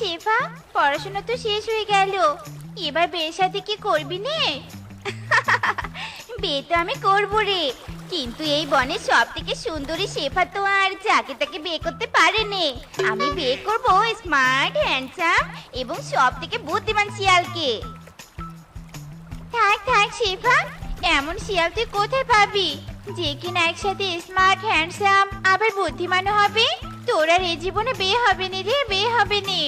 শেফা পড়াশোনা তো শেষ হয়ে গেল। এবার বিয়ের সাথে কি করবি নে? বিয়ে তো আমি করব রে। কিন্তু এই বনের সব থেকে সুন্দরী শেফা তো আর যাকে তাকে বিয়ে করতে পারেনি আমি বিয়ে করব স্মার্ট হ্যান্ডসাম এবং সব থেকে বুদ্ধিমান শিয়ালকে। থাক থাক শেফা, এমন শিয়াল তুই কোথায় পাবি? যে কিনা একসাথে স্মার্ট হ্যান্ডসাম আবার বুদ্ধিমানও হবে? তোর আর এই জীবনে বিয়ে হবে নি রে বিয়ে হবে নি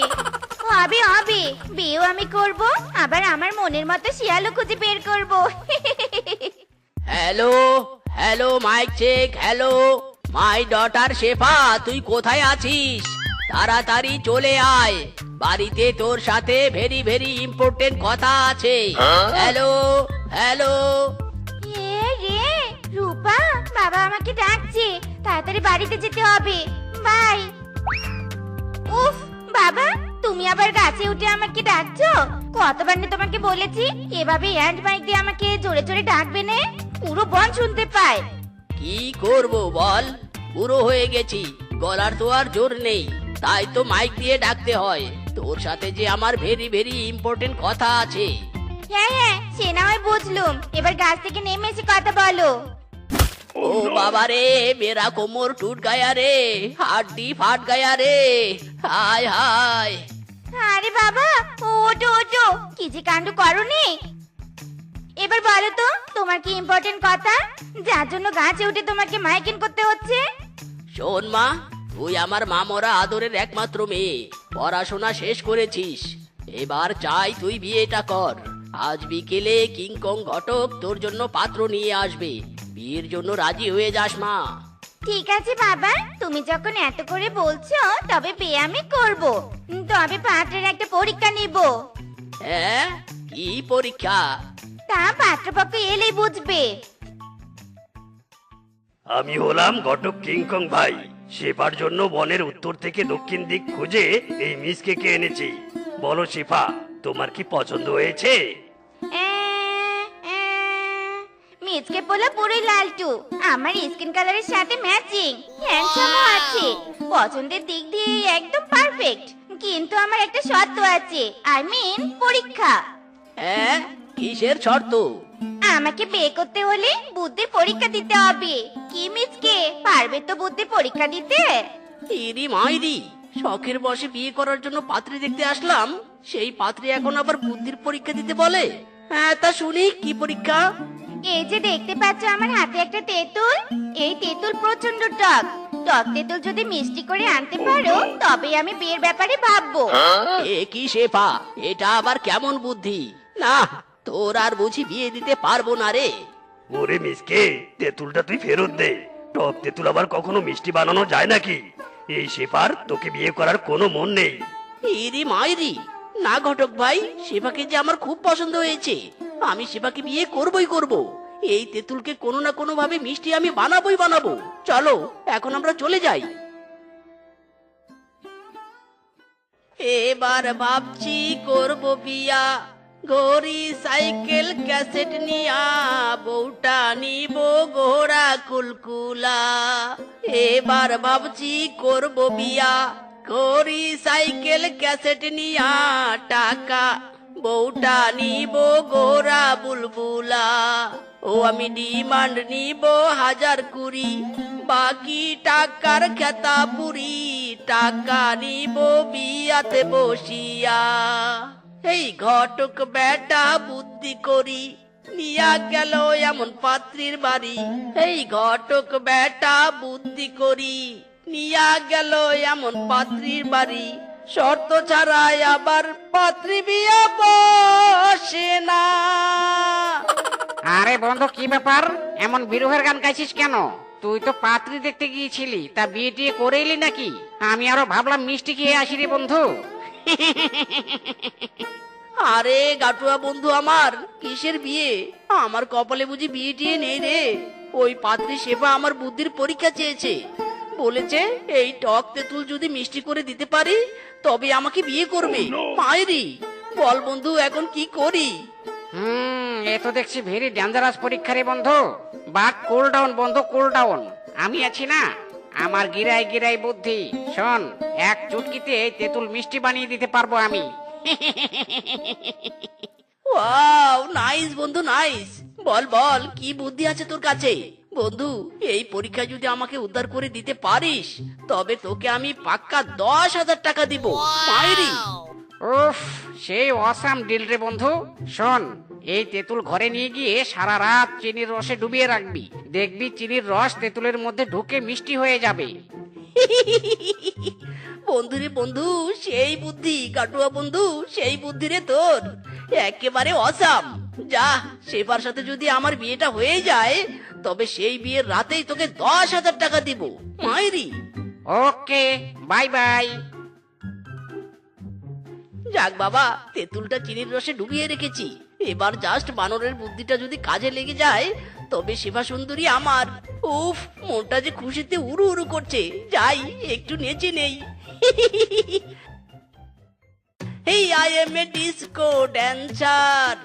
হবে হবে বিয়েও আমি করব আবার আমার মনের মতো শিয়ালও খুঁজে বের করব। Hello hello mike check hello my daughter Shefa তুই কোথায় আছিস? তাড়াতাড়ি চলে আয়। বাড়িতে তোর সাথে ভেরি ভেরি ইম্পর্টেন্ট কথা আছে। Hello hello. এ রে রূপা বাবা আমাকে ডাকছে তাড়াতাড়ি বাড়িতে যেতে হবে। বাই উফ বাবা তুমি আবার গাছে উঠে আমাকে ডাকছো? কতবার না তোমাকে বলেছি এভাবে হ্যান্ড মাইক দিয়ে আমাকে জোরে জোরে ডাকবে না? পুরো বন শুনতে পায়। কি করব বল? বুড়ো হয়ে গেছি গলার তো আর জোর নেই। তাই তো মাইক দিয়ে ডাকতে হয়। তোর সাথে যে আমার ভেরি ভেরি ইম্পর্টেন্ট কথা আছে। হ্যাঁ হ্যাঁ সে না হয় বুঝলুম। এবার গাছ থেকে নেমে এসে কথা বলো। ও বাবা রে মেরা কোমর টুট গায়া রে হাড্ডি ফাট গায়া রে। হায় হায়। আরে বাবা ওটো ওটো কি যে কাণ্ড করনি? এবার বলো তো তোমার কি ইম্পর্টেন্ট কথা? যার জন্য গাছে উঠে তোমাকে মাইকিন করতে হচ্ছে? শোন মা তুই আমার মামরা আদরের একমাত্র মেয়ে পড়াশোনা শেষ করেছিস। এবার চাই তুই বিয়েটা কর। আজ বিকেলে কিংকং ঘটক তোর জন্য পাত্র নিয়ে আসবে। বিয়ের জন্য রাজি হয়ে যাস মা। ঠিক আছে বাবা। তুমি যখন এত করে বলছো তবে বিয়ে আমি করব। তবে পাত্রের একটা পরীক্ষা নিব। হ্যাঁ? কি পরীক্ষা? তা পাত্রপক্ষ এলেই বুঝবে। আমি হলাম ঘটক কিংকং ভাই। শেফার জন্য বনের উত্তর থেকে দক্ষিণ দিক খুঁজে এই মিসকে কে এনেছি। বলো শেফা তোমার কি পছন্দ হয়েছে? মিচকে পোলা পুরোই লালটু? আমার স্কিন কালারের সাথে ম্যাচিং হ্যান্ডসামও আছে। পছন্দের দিক দিয়ে একদম পারফেক্ট কিন্তু আমার একটা শর্ত আছে। আই মিন পরীক্ষা। হ্যাঁ কিসের শর্ত? আমাকে বিয়ে করতে হলে বুদ্ধির পরীক্ষা দিতে হবে। কি মিচকে পারবে তো বুদ্ধির পরীক্ষা দিতে? ইরি মাইরি শখের বসে বিয়ে করার জন্য পাত্রী দেখতে আসলাম। সেই পাত্রী এখন আবার বুদ্ধির পরীক্ষা দিতে বলে। হ্যাঁ তা শুনি কি পরীক্ষা? এই যে দেখতে পাচ্ছ আমার হাতে একটা তেঁতুল? এই তেঁতুল প্রচণ্ড টক। টক তেঁতুল যদি মিষ্টি করে আনতে পারো তবে আমি বিয়ের ব্যাপারে ভাববো। এ কি শেফা? এটা আবার কেমন বুদ্ধি? না তোর আর বুঝি বিয়ে দিতে পারব না রে। ওরে মিসকে তেঁতুলটা তুই ফেরত দে। টক তেঁতুল আবার কখনো মিষ্টি বানানো যায় নাকি? এই শেফার তোকে বিয়ে করার কোনো মন নেই। ইরি মাইরি। না ঘটক ভাই শেফাকে যে আমার খুব পছন্দ হয়েছে। আমি শেফাকে বিয়ে করবই করব। এই তেঁতুলকে কোনো না কোনো ভাবে মিষ্টি আমি বানাবোই বানাবো। চলো, এখন আমরা চলে যাই। এবার ভাবছি করব বিয়া। ঘড়ি, সাইকেল, ক্যাসেট নিয়া বউটা নিব ঘোড়া কুলকুলা। এবার ভাবছি করব বিয়া। ঘড়ি, সাইকেল, ক্যাসেট নিয়া টাকা বউটা নিব গোরা বুলবুলা। ও আমি ডিমান্ড নিব হাজার কুড়ি। বাকি টাকার খেতা পুরি, টাকা নিব বিয়াতে বসিয়া। এই ঘটক বেটা বুদ্ধি করি, নিয়া গেল এমন পাত্রীর বাড়ি। এই ঘটক বেটা বুদ্ধি করি, নিয়া গেল এমন পাত্রীর বাড়ি। শর্ত ছাড়াই আবার পাত্রী বিয়া বসে না। আরে বন্ধু কি ব্যাপার? এমন বিরহের গান গাইছিস কেন? তুই তো পাত্রী দেখতে গিয়েছিলি তা বিয়ে টিয়ে করে এলি নাকি? আমি আরও ভাবলাম মিষ্টি খেয়ে আসি রে বন্ধু। আরে গাটুয়া বন্ধু আমার কিসের বিয়ে? আমার কপালে বুঝি বিয়ে টিয়ে নেই রে। ওই পাত্রী সেবা আমার বুদ্ধির পরীক্ষা চেয়েছে। বলেছে এই টক তেঁতুল যদি মিষ্টি করে দিতে পারি তবে আমাকে বিয়ে করবে। মায়েরি বল বন্ধু এখন কি করি? হুম এ তো দেখছি ভেরি ডেঞ্জারাস পরীক্ষা রে বন্ধু। বাট কুল ডাউন বন্ধু কুল ডাউন আমি আছি না। আমার গিরাই গিরাই বুদ্ধি। শোন এক চুটকিতে তেঁতুল মিষ্টি বানিয়ে দিতে পারব আমি। ওয়াও নাইস বন্ধু নাইস বল বল কি বুদ্ধি আছে তোর কাছে? বন্ধু এই পরীক্ষা যদি আমাকে উদ্ধার করে দিতে পারিস তবে তোকে আমি পাক্কা দশ হাজার টাকা দিব। মাইরি উফ সেই অসাম ডিল রে বন্ধু। শোন এই তেঁতুল ঘরে নিয়ে গিয়ে সারা রাত চিনির রসে ডুবিয়ে রাখবি। দেখবি চিনির রস তেঁতুলের মধ্যে ঢুকে মিষ্টি হয়ে যাবে। বন্ধু রে বন্ধু সেই বুদ্ধি। কাটুয়া বন্ধু সেই বুদ্ধি রে তোর। একেবারে অসাম। যা শেফার সাথে যদি আমার বিয়েটা হয়ে যায় তবে সেই বিয়ের রাতেই তোকে দশ হাজার টাকা দিব। মাইরি। Okay bye bye. যাক বাবা তেঁতুলটা চিনির রসে ডুবিয়ে রেখেছি। এবার জাস্ট বানরের বুদ্ধিটা যদি কাজে লেগে যায় তবে শিবা সুন্দরী আমার। উফ মনটা যে খুশিতে উড়ু উড়ু করছে। যাই একটু নেচে নেই। Hey I am a disco dancer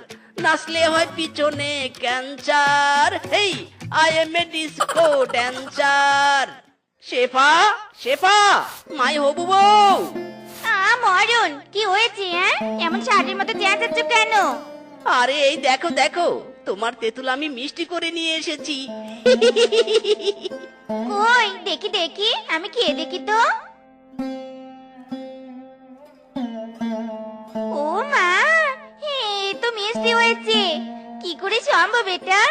নাচলে হয় পিছনে cancer hey I am a disco dancer Shefa Shefa my হবু বউ। আ মরণ কি হয়েছে হ্যাঁ এমন শাড়ির মতো চেঁচাচ্ছ কেন? আরে এই দেখো দেখো তোমার তেঁতুল আমি মিষ্টি করে নিয়ে এসেছি। কই দেখি দেখি আমি খেয়ে দেখি তো। ও মা এ তো মিষ্টি হয়েছে। কি করে সম্ভব এটা?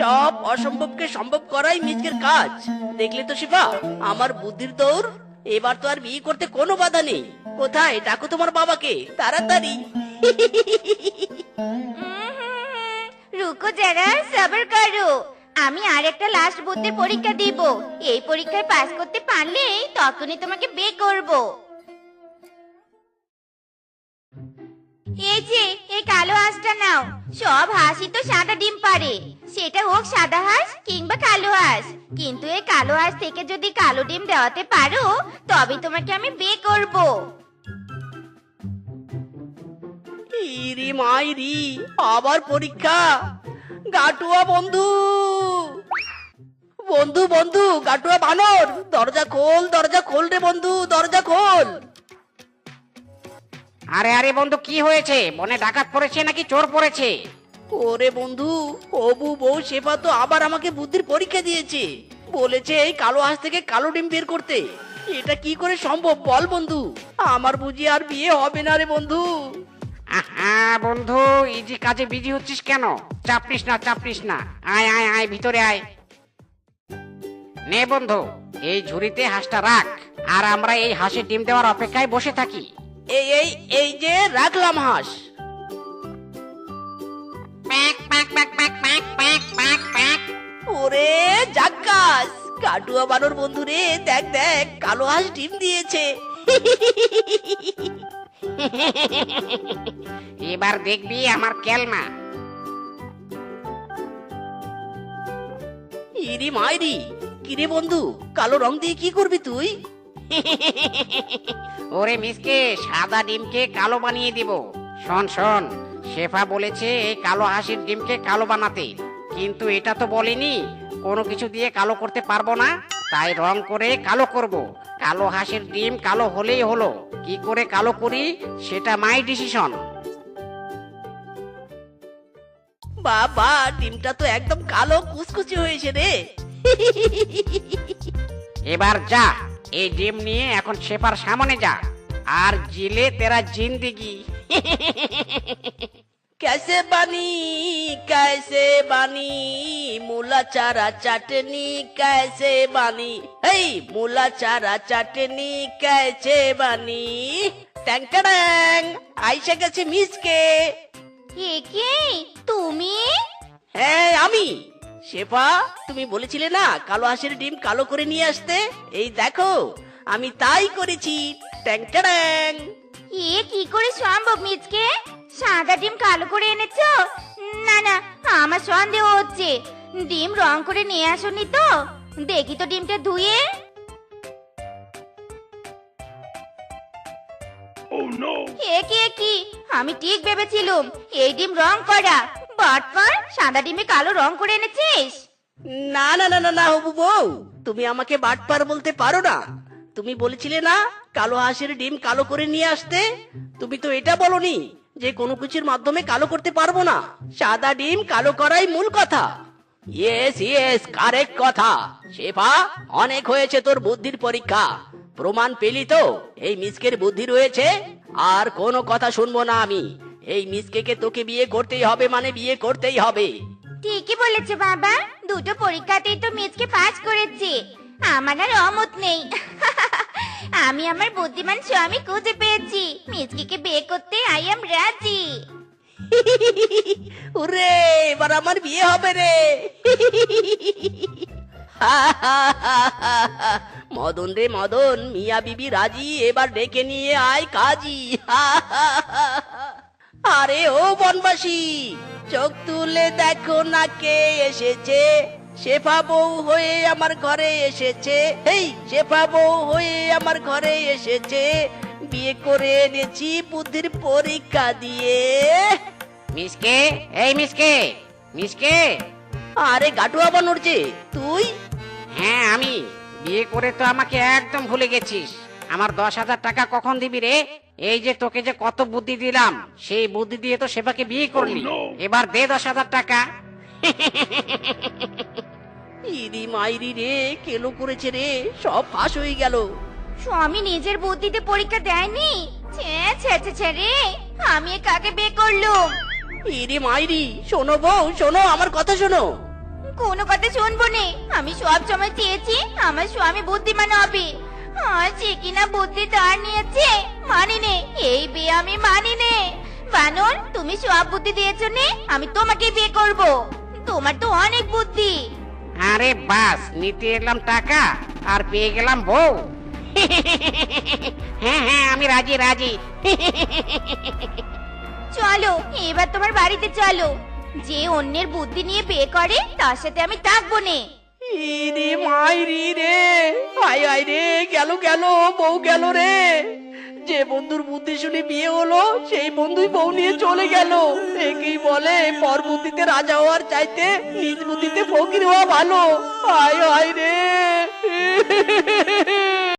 সব অসম্ভবকে সম্ভব করাই মিজকের কাজ। দেখলে তো শিফা আমার বুদ্ধির দৌড়, এবার তো আর বিয়ে করতে কোনো বাধা নেই। কোথায়? ডাকো তোমার বাবাকে, তাড়াতাড়ি। রুকো যারা, সবার করো। আমি আর একটা লাস্ট বুদ্ধির পরীক্ষা দিব। এই পরীক্ষায় পাস করতে পারলে তখনই তোমাকে বে করব। এই যে এই কালো হাঁসটা নাও। সব হাঁসই তো সাদা ডিম পারে সেটা হোক সাদা হাঁস কিংবা কালো হাঁস। কিন্তু এই কালো হাঁস থেকে যদি কালো ডিম দেওয়াতে পারো, তবে তোমাকে আমি বে করব। ইরি মাইরি, আবার পরীক্ষা। গাটুয়া বন্ধু। বন্ধু বন্ধু, গাটুয়া বানর। দরজা খোল দরজা খোল রে বন্ধু, দরজা খোল। আরে আরে বন্ধু কি হয়েছে? বনে ডাকাত পড়েছে নাকি চোর পড়েছে? ওরে বন্ধু অবু বউ সেবা তো আবার আমাকে বুদ্ধির পরীক্ষা দিয়েছে। বলেছে এই কালো হাঁস থেকে কালো ডিম বের করতে। এটা কি করে সম্ভব বল বন্ধু? আমার বুঝি আর বিয়ে হবে না রে বন্ধু। আহা বন্ধু ইজি কাজে বিজি হচ্ছিস কেন? চাপ নিস না চাপ নিস না। আয় আয় আয় ভিতরে আয়। নে বন্ধু এই ঝুড়িতে হাঁসটা রাখ। আর আমরা এই হাঁসের ডিম দেওয়ার অপেক্ষায় বসে থাকি। এই এই এই যে রাখলাম হাঁস। ওরে জাকাস কাটুয়া বানর বন্ধু রে দেখ দেখ কালো হাঁস ডিম দিয়েছে। এবার দেখবি আমার কেলমা। ইরি মাইরি কিরে বন্ধু কালো রং দিয়ে কি করবি তুই? ওরে মিসকে সাদা ডিমকে কালো বানিয়ে দিব। শোন শোন শেফা বলেছে এই কালো হাসির ডিমকে কালো বানাতে। কিন্তু এটা তো বলেনি কোনো কিছু দিয়ে কালো করতে পারব না। তাই রং করে কালো করব। কালো হাঁসের ডিম কালো হলেই হলো। কি করে কালো করি সেটা মাই ডিসিশন। বাবা ডিমটা তো একদম কালো কুচকুচে হয়েছে রে। এবার যা। এই ডিম নিয়ে এখন শেফার সামনে যা আর জিলে তেরা জিন্দিগি कैसे बनी कैसे बनी मूला चारा चटनी कैसे बनी हे मूला चारा चटनी कैसे बनी ট্যাং ট্যাং আইসা গেছে মিসকে কে কে তুমি হ্যাঁ আমি শেফা তুমি বলেছিলে না কালো হাঁসের ডিম কালো করে নিয়ে আসতে? এই দেখো আমি তাই করেছি। ট্যাং ট্যাং। এ কি করে সম্ভব মিজকে সাদা ডিম কালো করে এনেছো? না না আমার সন্দেহ হচ্ছে। ডিম রং করে নিয়ে আসনি তো? দেখি তো ডিমটা ধুয়ে। এ কি এ কি? আমি ঠিক ভেবেছিলাম এই ডিম রং করা। বাটপার, সাদা ডিমে কালো রং করে এনেছিস? না না না না না, হবু বউ, তুমি আমাকে বাটপার বলতে পারো না। তুমি বলেছিলে না, কালো হাঁসের ডিম কালো করে নিয়ে আসতে? তুমি তো এটা বলনি যে কোনো কিছুর মাধ্যমে কালো করতে পারব না। সাদা ডিম কালো করাই মূল কথা। ইয়েস ইয়েস কারেক্ট কথা। শেফা, অনেক হয়েছে তোর বুদ্ধির পরীক্ষা। প্রমাণ পেলি তো, এই মিসকের বুদ্ধি রয়েছে। আর কোনো কথা শুনব না আমি। এই মিসকেকে তোকে বিয়ে করতেই হবে মানে বিয়ে করতেই হবে। ঠিকই বলেছে বাবা দুটো পরীক্ষাতেই তো মিজকে পাস করেছে। আমার আর অমত নেই। আমি আমার বুদ্ধিমান স্বামী খুঁজে পেয়েছি। মিজকে বিয়ে করতে আই এম রাজি। ওরে এবার আমার বিয়ে হবে রে। মদন রে মদন মিয়া বিবি রাজি এবার ডেকে নিয়ে আয় কাজী। আরে ও বনবাসী চোখ তুলে দেখো না কে এসেছে। শেফা বউ হয়ে আমার ঘরে এসেছে। এই শেফা বউ হয়ে আমার ঘরে এসেছে। বিয়ে করে এনেছি বুদ্ধির পরীক্ষা দিয়ে। মিসকে এই মিসকে মিসকে আরে গাটুয়া বানর যে তুই? হ্যাঁ আমি। বিয়ে করে তো আমাকে একদম ভুলে গেছিস। আমার দশ হাজার টাকা কখন দিবি রে? এই যে তোকে যে কত বুদ্ধি দিলাম সেই বুদ্ধি দিয়ে তো সেবাকে বিয়ে করলি। এবার দে দশ হাজার টাকা। ইরি মাইরি রে কেলো করেছে রে সব ফাঁস হয়ে গেল। স্বামী নিজের বুদ্ধিতে পরীক্ষা দেয়নি? ছে ছে ছে ছে রে আমি কাকে বিয়ে করলুম? ইরি মাইরি শোনো বউ শোনো আমার কথা শোনো। কোনো কথা শুনব নে আমি সব সময় চেয়েছি আমার স্বামী বুদ্ধিমান হবে। আর সে কিনা বুদ্ধি তার নিয়েছে মানি নে এই বিয়ে আমি মানি নে বানর তুমি সব বুদ্ধি দিয়েছ নে আমি তোমাকে বিয়ে করব। তোমার তো অনেক বুদ্ধি। আরে বাস নিতে এলাম টাকা আর পেয়ে গেলাম বউ। হ্যাঁ হ্যাঁ আমি রাজি রাজি। চলো এবার তোমার বাড়িতে চলো। যে অন্যের বুদ্ধি নিয়ে বিয়ে করে তার সাথে আমি থাকব নে। ইরি মাইরি রে। আয় আয় রে, গেল গেল, বউ গেল রে। যে বন্ধুর বুদ্ধি শুনে বিয়ে হলো, সেই বন্ধুই বউ নিয়ে চলে গেল। একেই বলে পর বুদ্ধিতে রাজা হওয়ার চাইতে নিজ বুদ্ধিতে ফকির হওয়া ভালো। আয় আয় রে।